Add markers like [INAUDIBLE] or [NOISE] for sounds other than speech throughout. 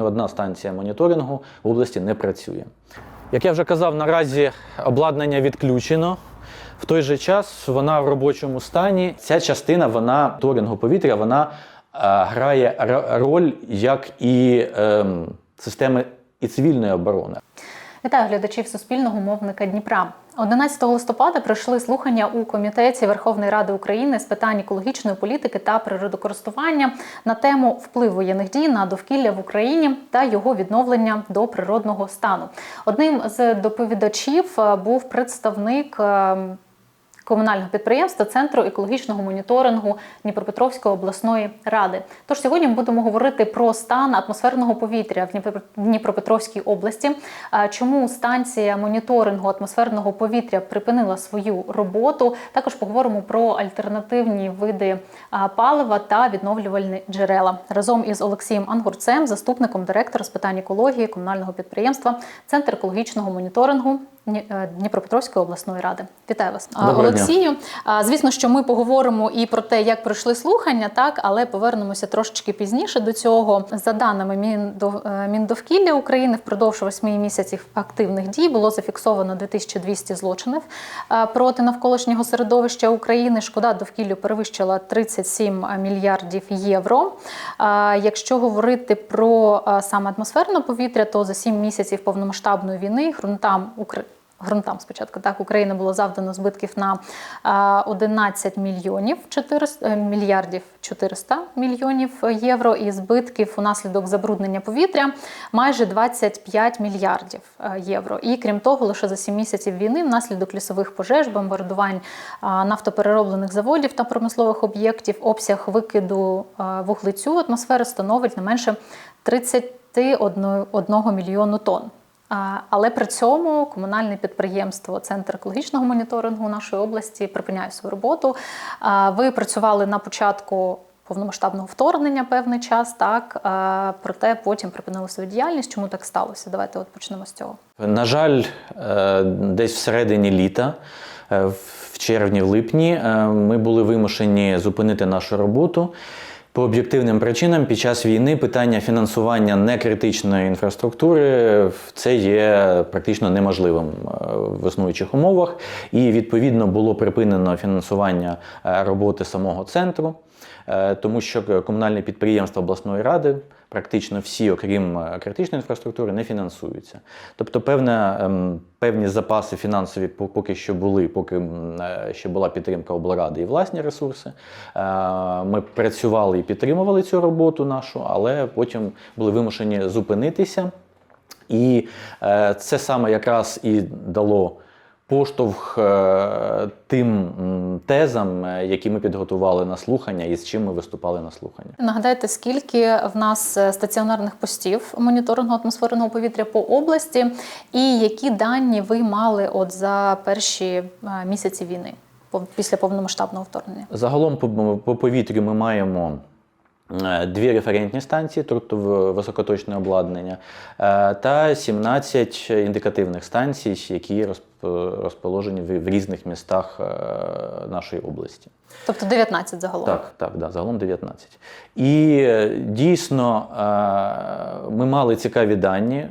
не одна станція моніторингу в області не працює. Як я вже казав, наразі обладнання відключено. В той же час вона в робочому стані. Ця частина вона моніторингу повітря, вона е, грає роль як і ем, системи і цивільної оборони. Вітаю глядачів Суспільного мовника Дніпра. 11 листопада пройшли слухання у комітеті Верховної Ради України з питань екологічної політики та природокористування на тему впливу воєнних дій на довкілля в Україні та його відновлення до природного стану. Одним з доповідачів е, був представник. Комунального підприємства Центру екологічного моніторингу Дніпропетровської обласної ради. Тож сьогодні ми будемо говорити про стан атмосферного повітря в Дніпро- Дніпропетровській області. Чому станція моніторингу атмосферного повітря припинила свою роботу? Також поговоримо про альтернативні види палива та відновлювальні джерела разом із Олексієм Ангурцем, заступником директора з питань екології комунального підприємства Центр екологічного моніторингу Дніпропетровської обласної ради. Вітаю вас, Доброго. Олексію. А, Звісно, що ми поговоримо і про те, як пройшли слухання, так але повернемося трошечки пізніше до цього. За даними е, Міндовкілля України, впродовж восьми місяців активних дій було зафіксовано 2200 злочинів е, проти навколишнього середовища України. Шкода довкіллю перевищила 37 мільярдів євро. Якщо говорити про е, саме атмосферне повітря, то за 7 місяців повномасштабної війни ґрунтам України ґрунтам спочатку так України було завдано збитків на 11 мільйонів 400, е, мільярдів 400 мільйонів євро і збитків унаслідок забруднення повітря майже 25 мільярдів е, євро. І крім того, лише за 7 місяців війни внаслідок лісових пожеж, бомбардувань нафтоперероблених заводів та промислових об'єктів обсяг викиду вуглецю в атмосферу становить не менше 31 мільйону тонн. Але при цьому комунальне підприємство Центр екологічного моніторингу нашої області припиняє свою роботу. Ви працювали на початку повномасштабного вторгнення певний час, так проте потім припинили свою діяльність. Чому так сталося? Давайте от почнемо з цього. На жаль, е, десь всередині літа, е, в червні, в липні, е, ми були вимушені зупинити нашу роботу. По об'єктивним причинам під час війни питання фінансування некритичної інфраструктури е, це є практично неможливим е, в існуючих умовах, і відповідно було припинено фінансування е, роботи самого центру, тому що комунальне підприємство обласної ради практично всі, окрім е, критичної інфраструктури, не фінансуються. Тобто, певне, ем, певні запаси фінансові поки що були, поки е, ще була підтримка облради і власні ресурси. Е, Ми працювали і підтримували цю роботу нашу, але потім були вимушені зупинитися. І це саме якраз і дало поштовх е, тим тезам, е, які ми підготували на слухання і з чим ми виступали на слухання. Нагадайте, скільки в нас е, стаціонарних постів моніторингу атмосферного повітря по області, і які дані ви мали от за перші місяці війни після повномасштабного вторгнення? Загалом по, по повітрю ми маємо дві референтні станції, тобто високоточне обладнання, е, та 17 індикативних станцій, які розположені в різних містах е, нашої області. Тобто 19 загалом. Так, так, да, загалом 19. І е, дійсно е, ми мали цікаві дані. Е,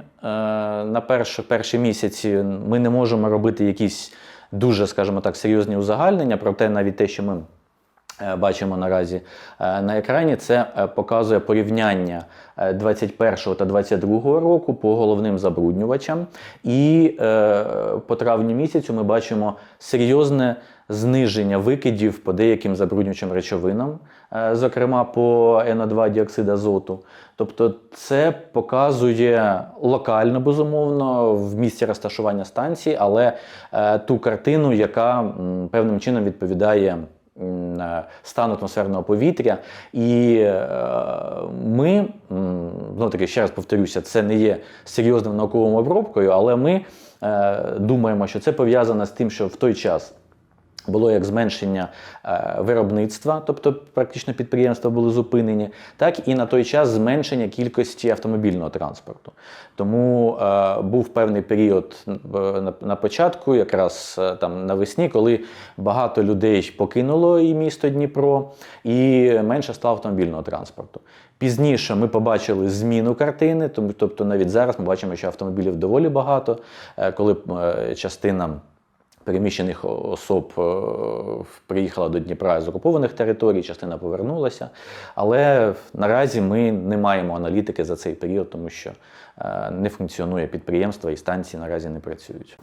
На перші, перші місяці ми не можемо робити якісь дуже, скажімо так, серйозні узагальнення, проте навіть те, що ми е, бачимо наразі е, на екрані, це е, показує порівняння е, 21 та 22 року по головним забруднювачам. І е, по травню місяцю ми бачимо серйозне зниження викидів по деяким забруднюючим речовинам, е, зокрема по НО2 діоксид азоту. Тобто це показує локально, безумовно, в місці розташування станції, але е, ту картину, яка певним чином відповідає е, атмосферного повітря. І е, ми, ну таки ще раз повторюся, це не є серйозною науковою обробкою, але ми е, думаємо, що це пов'язано з тим, що в той час. Було як зменшення е, виробництва, тобто практично підприємства були зупинені, так і на той час зменшення кількості автомобільного транспорту. Тому е, був певний період е, на, на початку, якраз е, там навесні, коли багато людей покинуло і місто Дніпро, і менше стало автомобільного транспорту. Пізніше ми побачили зміну картини, тобто навіть зараз ми бачимо, що автомобілів доволі багато, коли частина переміщених особ е, приїхала до Дніпра з окупованих територій, частина повернулася. Але наразі ми не маємо аналітики за цей період, тому що е, не функціонує підприємство і станції наразі не працюють.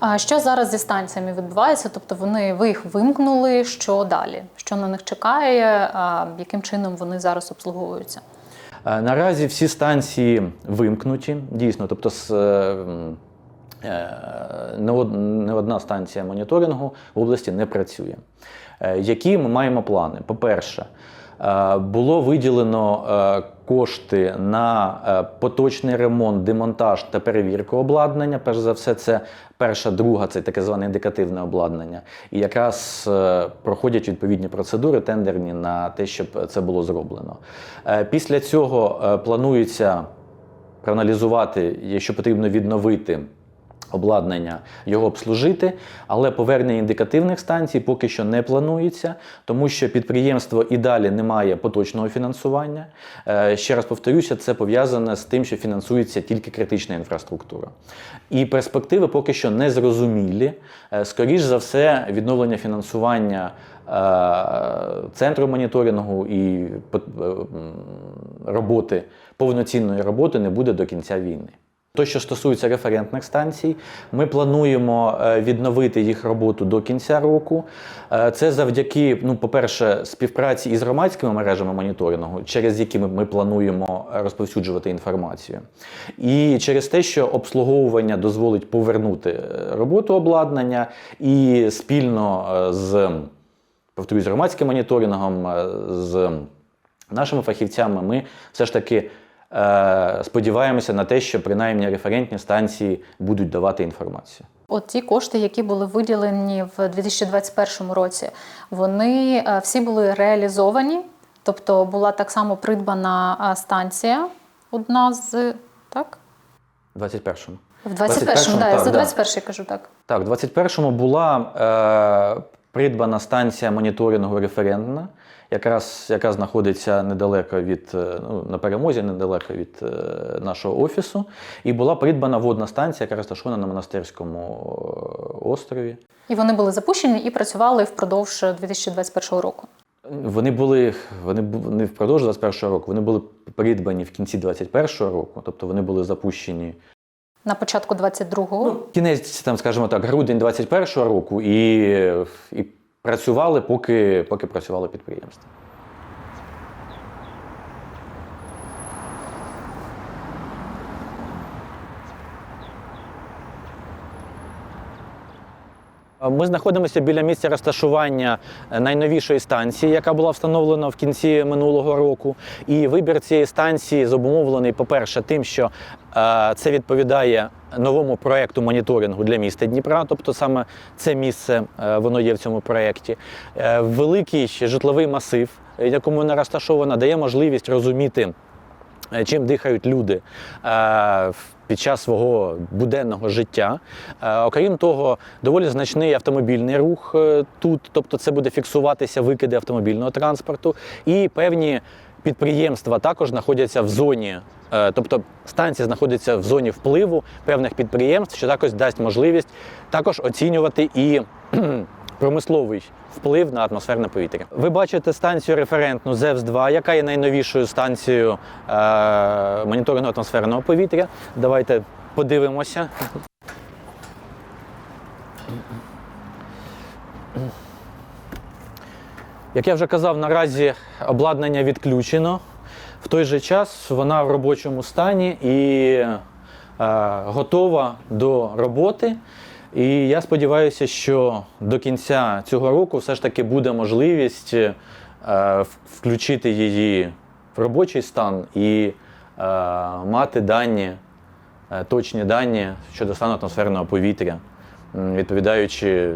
А що зараз зі станціями відбувається? Тобто вони ви їх вимкнули. Що далі? Що на них чекає? Яким чином вони зараз обслуговуються? Е, Наразі всі станції вимкнуті, дійсно. Тобто, з, не одна станція моніторингу в області не працює. Е, Які ми маємо плани? По-перше, е, було виділено е, кошти на е, поточний ремонт, демонтаж та перевірку обладнання. Перш за все, це перша, друга це таке зване індикативне обладнання. І якраз е, проходять відповідні процедури тендерні на те, щоб це було зроблено. Е, Після цього е, планується проаналізувати, якщо потрібно відновити обладнання, його обслужити, але повернення індикативних станцій поки що не планується, тому що підприємство і далі не має поточного фінансування. Е, Ще раз повторюся, це пов'язане з тим, що фінансується тільки критична інфраструктура. І перспективи поки що не зрозумілі. Е, Скоріш за все, відновлення фінансування е, центру моніторингу і роботи, повноцінної роботи не буде до кінця війни. То, що стосується референтних станцій, ми плануємо е, відновити їх роботу до кінця року. Е, Це завдяки, ну, по-перше, співпраці із громадськими мережами моніторингу, через які ми, плануємо розповсюджувати інформацію. І через те, що обслуговування дозволить повернути е, роботу обладнання і спільно е, з повторюсь, громадським моніторингом, е, з нашими фахівцями, ми все ж таки е, сподіваємося на те, що принаймні референтні станції будуть давати інформацію. От ті кошти, які були виділені в 2021 році, вони е, всі були реалізовані. Тобто була так само придбана е, станція, одна з так? У 21-му. В 21-му, да, я так, за 21-й кажу так. Так, в 21-му була е, придбана станція моніторингу референтна, якраз, яка знаходиться недалеко від е, ну, на перемозі, недалеко від е, нашого офісу. І була придбана водна станція, яка розташована на монастирському е, острові. І вони були запущені і працювали впродовж 2021 року. Вони були вони не впродовж 21 року, вони були придбані в кінці 21 року, тобто вони були запущені На початку 22-го. кінець, там, скажімо так, грудень 21 року, і, і працювали, поки, поки працювало підприємство. Ми знаходимося біля місця розташування е, найновішої станції, яка була встановлена в кінці минулого року. І вибір цієї станції зобумовлений, по-перше, тим, що е, це відповідає новому проєкту моніторингу для міста Дніпра, тобто саме це місце е, воно є в цьому проєкті. Великий житловий масив, якому вона розташована, дає можливість розуміти. Е, чим дихають люди е, під час свого буденного життя. Е, Окрім того, доволі значний автомобільний рух тут, тобто це буде фіксуватися викиди автомобільного транспорту, і певні підприємства також знаходяться в зоні. Тобто станція знаходиться в зоні впливу певних підприємств, що також дасть можливість також оцінювати і промисловий вплив на атмосферне повітря. Ви бачите станцію референтну ЗЕВС-2, яка є найновішою станцією е, моніторингу атмосферного повітря. Давайте подивимося. Як я вже казав, наразі обладнання відключено. В той же час вона в робочому стані і е, готова до роботи. І я сподіваюся, що до кінця цього року все ж таки буде можливість е, включити її в робочий стан і е, мати дані, е, точні дані щодо стану атмосферного повітря, відповідаючи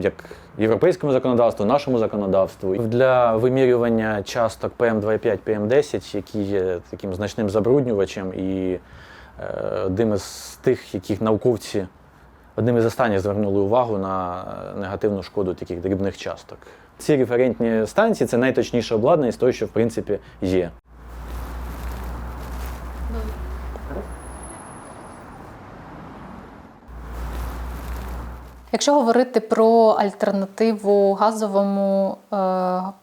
як європейському законодавству, нашому законодавству. Для вимірювання часток PM2,5, PM10, які є таким значним забруднювачем і одним із тих, яких науковці одним із останніх звернули увагу на негативну шкоду таких дрібних часток. Ці референтні станції це найточніше обладнання з того, що в принципі є. Якщо говорити про альтернативу газовому е,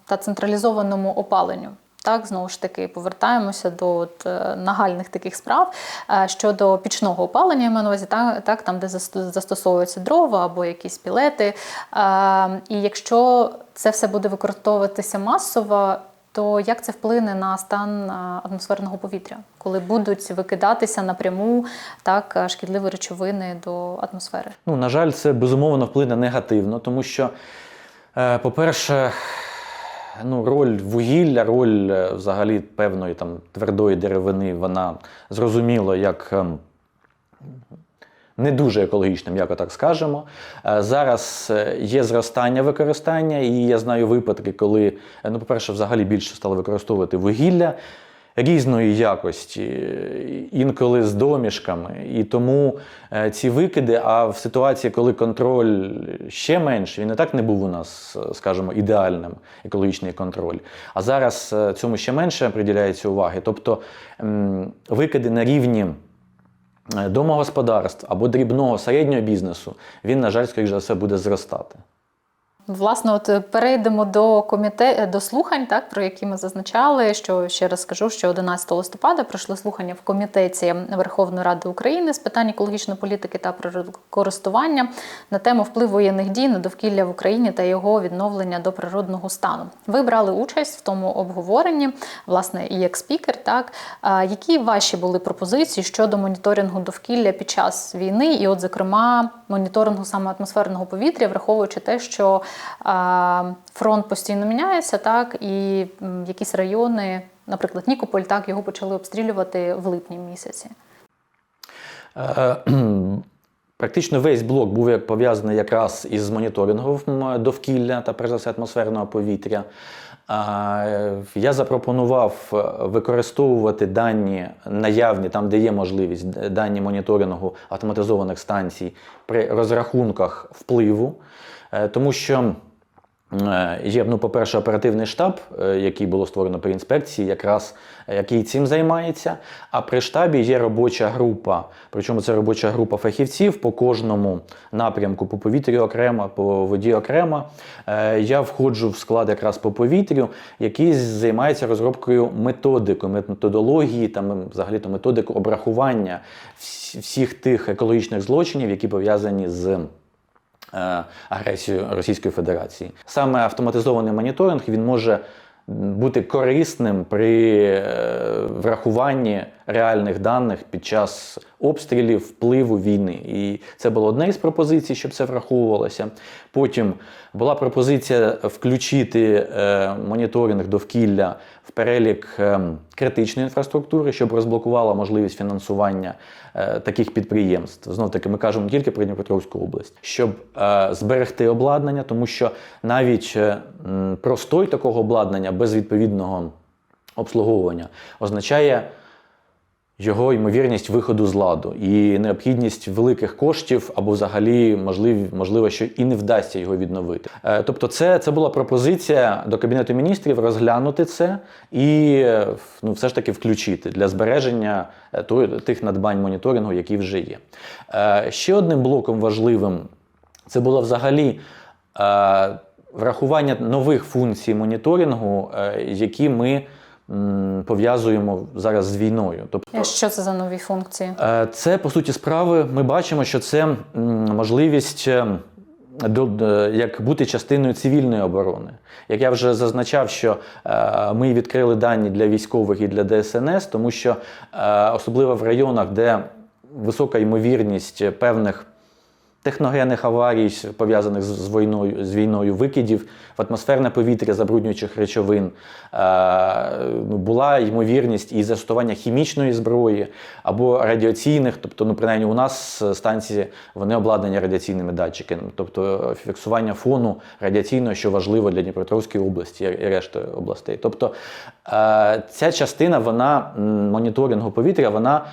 та централізованому опаленню, так знову ж таки повертаємося до от, е, нагальних таких справ е, щодо пічного опалення, я маю на увазі, так, так, там, де застос- застосовуються дрова або якісь пілети. Е, і якщо це все буде використовуватися масово, то як це вплине на стан атмосферного повітря, коли будуть викидатися напряму так шкідливі речовини до атмосфери? Ну, на жаль, це безумовно вплине негативно, тому що, по-перше, ну, роль вугілля, роль е, взагалі певної там твердої деревини, вона зрозуміло, як. ем, Не дуже екологічним, як так скажемо. Е, Зараз е, є зростання використання, і я знаю випадки, коли, ну, по-перше, взагалі більше стали використовувати вугілля різної якості, інколи з домішками. І тому е, ці викиди, а в ситуації, коли контроль ще менший, він і так не був у нас, е, скажімо, ідеальним екологічний контроль. А зараз е, цьому ще менше приділяється уваги. Тобто викиди на рівні. Домогосподарств або дрібного середнього бізнесу, він, на жаль, скоріш за все, буде зростати. Власне, от е, перейдемо до коміте до слухань, так про які ми зазначали. Що ще раз скажу, що 11 листопада пройшли слухання в комітеті Верховної Ради України з питань екологічної політики та природокористування на тему впливу воєнних дій на довкілля в Україні та його відновлення до природного стану. Ви брали участь в тому обговоренні, власне, і як спікер. Так які ваші були пропозиції щодо моніторингу довкілля під час війни, і, от, зокрема, моніторингу саме атмосферного повітря, враховуючи те, що фронт постійно міняється, так і якісь райони, наприклад, Нікополь, так його почали обстрілювати в липні місяці. Е, [CLEARS THROAT] Практично весь блок був як пов'язаний якраз із моніторингом довкілля та перш за все атмосферного повітря. Я запропонував е, використовувати дані наявні, там, де є можливість, дані моніторингу автоматизованих станцій при розрахунках впливу, Е, тому що. Е, Є, ну, по-перше, оперативний штаб, е, який було створено при інспекції, якраз е, який цим займається. А при штабі є робоча група. Причому це робоча група фахівців по кожному напрямку, по повітрю окремо, по воді окремо. Я входжу в склад якраз по повітрю, який займається розробкою методики, методології, там взагалі то методику обрахування всіх тих екологічних злочинів, які пов'язані з агресію Російської Федерації. Саме автоматизований моніторинг він може бути корисним при е, врахуванні реальних даних під час обстрілів, впливу війни. І це було одне із пропозицій, щоб це враховувалося. Потім була пропозиція включити е, моніторинг довкілля перелік е, критичної інфраструктури, щоб розблокувала можливість фінансування е, таких підприємств. Знов таки, ми кажемо тільки про Дніпропетровську область, щоб е, зберегти обладнання, тому що навіть е, простой такого обладнання без відповідного обслуговування означає його ймовірність виходу з ладу і необхідність великих коштів або взагалі можливо, можливо, що і не вдасться його відновити. Е, Тобто, це, це була пропозиція до Кабінету міністрів розглянути це і ну, все ж таки включити для збереження е, тих надбань моніторингу, які вже є. Е, Ще одним блоком важливим це було взагалі. Врахування нових функцій моніторингу, які ми пов'язуємо зараз з війною. Тобто, Що це за нові функції? Е, Це по суті справи. Ми бачимо, що це можливість е, е, як бути частиною цивільної оборони. Як я вже зазначав, що е, ми відкрили дані для військових і для ДСНС, тому що е, особливо в районах, де висока ймовірність певних техногенних аварій, пов'язаних з війною, з війною викидів в атмосферне повітря забруднюючих речовин. Е, ну, була ймовірність і застосування хімічної зброї або радіаційних, тобто, ну, принаймні, у нас е, станції вони обладнані радіаційними датчиками, тобто е, фіксування фону радіаційного, що важливо для Дніпропетровської області і решти областей. Тобто ця частина вона моніторингу повітря, вона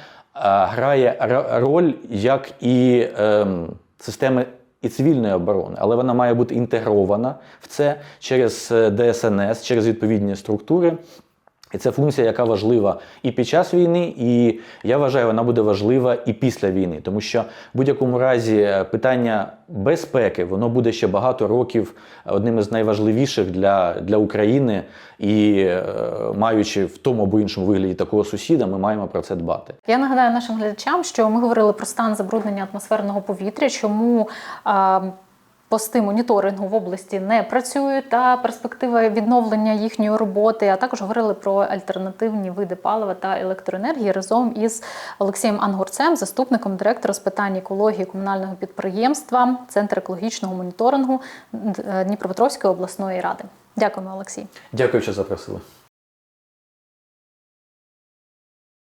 грає роль як і ем, системи і цивільної оборони, але вона має бути інтегрована в це через е, ДСНС, через відповідні структури. І це функція, яка важлива і під час війни, і я вважаю, вона буде важлива і після війни, тому що в будь-якому разі е, питання безпеки воно буде ще багато років одним із найважливіших для, для України. І е, маючи в тому або іншому вигляді такого сусіда, ми маємо про це дбати. Я нагадаю нашим глядачам, що ми говорили про стан забруднення атмосферного повітря, чому а, пости моніторингу в області не працюють та перспектива відновлення їхньої роботи. А також говорили про альтернативні види палива та електроенергії разом із Олексієм Ангурцем, заступником директора з питань екології комунального підприємства Центр екологічного моніторингу Дніпропетровської обласної ради. Дякуємо, Олексій. Дякую, що запросили.